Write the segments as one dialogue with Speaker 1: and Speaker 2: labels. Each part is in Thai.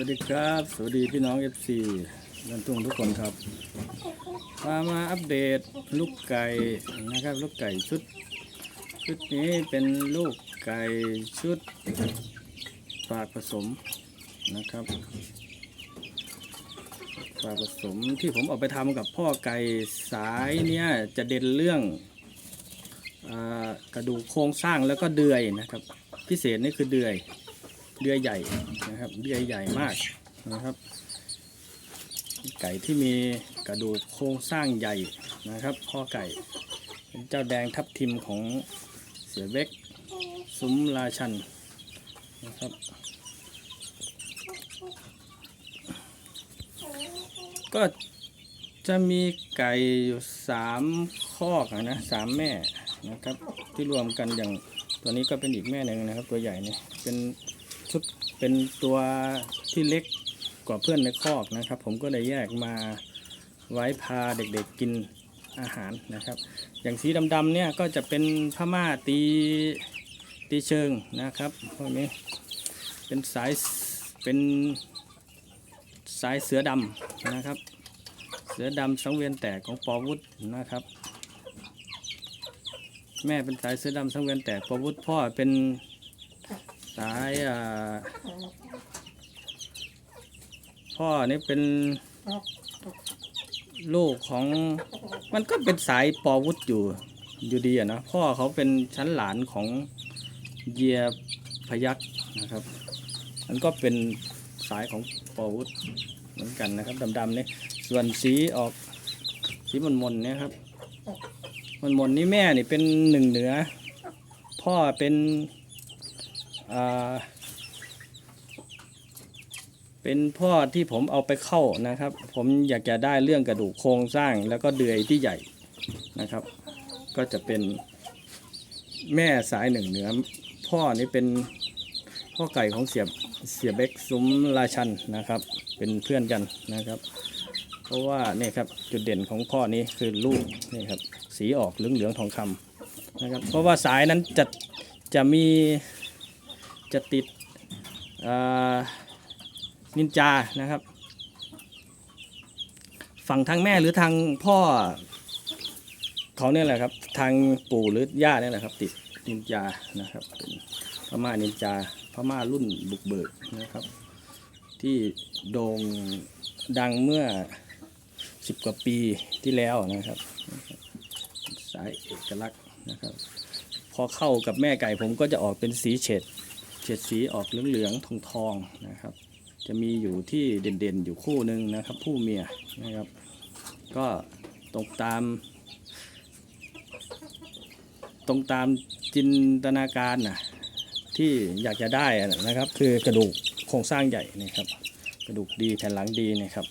Speaker 1: วัสดีครับ สวัสดีพี่น้อง FC นันทุ่งทุกคนครับมามาอัปเดตลูกไก่นะครับ ลูกไก่ชุด ชุดนี้เป็นลูกไก่ชุดฝากผสมนะครับฝากผสมที่ผมเอาไปทำกับพ่อไก่สายเนี้ยจะเด่นเรื่องอกระดูกโครงสร้างแล้วก็เดือยนะครับ พิเศษนี่คือเดือย เดือยใหญ่นะครับเดือยใหญ่มากนะครับ ไก่ที่มีกระดูกโครงสร้างใหญ่นะครับพ่อไก่เป็นเจ้าแดงทับทิมของเสือเบกซุ้มราชันนะครับ ก็จะมีไก่อยู่สามคอกอนะสามแม่นะครับที่รวมกันอย่างตัวนี้ก็เป็นอีกแม่หนึ่งนะครับ ตัวใหญ่เนี่ยเป็น ชุดเป็นตัวที่เล็กกว่าเพื่อนในคอกนะครับ ผมก็เลยแยกมาไว้พาเด็กๆกินอาหารนะครับ อย่างสีดำๆเนี่ยก็จะเป็นพม่าตีตีเชิงนะครับพวกนี้เป็นสายเป็นสายเสือดำนะครับ เสือดำสังเวียนแตกของปอวุฒนะครับ แม่เป็นสายเสือดำสังเวียนแตกปอวุฒพ่อเป็น สายอ่าพ่อนี่เป็นลูกของมันก็เป็นสายปอวุฒอยู่อยู่ดีอะนะพ่อเขาเป็นชั้นหลานของเยียพยักนะครับ มันก็เป็นสายของปอวุฒเหมือนกันนะครับดำๆนี่ส่วนสีออกสีมนมนๆเนี่ยครับมนมนๆนี่แม่นี่เป็นหนึ่งเหนือ พ่อเป็น เป็นพ่อที่ผมเอาไปเข้านะครับ ผมอยากจะได้เรื่องกระดูกโครงสร้างแล้วก็เดือยที่ใหญ่นะครับ ก็จะเป็นแม่สายหนึ่งเหนือ พ่อนี่เป็นพ่อไก่ของเสียบเสียเบกซุ้มราชันนะครับ เป็นเพื่อนกันนะครับ เพราะว่าเนี่ยครับจุดเด่นของพ่อนี้คือลูกนี่ครับสีออกเหลืองเหลืองๆทองคำนะครับ เพราะว่าสายนั้นจะจะมี จะติดนินจานะครับ ฝั่งทางแม่หรือทางพ่อเขาเนี่ยแหละครับ ทางปู่หรือย่าเนี่ยแหละครับ ติดนินจานะครับพม่านินจาพม่ารุ่นบุกเบิกนะครับ ที่โด่งดังเมื่อสิบกว่าปีที่แล้วนะครับ สายเอกลักษณ์นะครับ พอเข้ากับแม่ไก่ผมก็จะออกเป็นสีเฉด เฉดสีออกเหลืองๆทองทองๆนะครับ จะมีอยู่ที่เด่นๆอยู่คู่หนึ่งนะครับผู้เมียนะครับ ก็ตรงตาม ตรงตามจินตนาการนะที่อยากจะได้นะครับ คือกระดูกโครงสร้างใหญ่นะครับ กระดูกดีแผ่นหลังดีนะครับ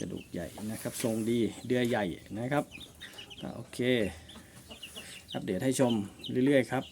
Speaker 1: กระดูกใหญ่นะครับ ทรงดีเดือยใหญ่นะครับโอเคอัปเดตให้ชมเรื่อยๆครับ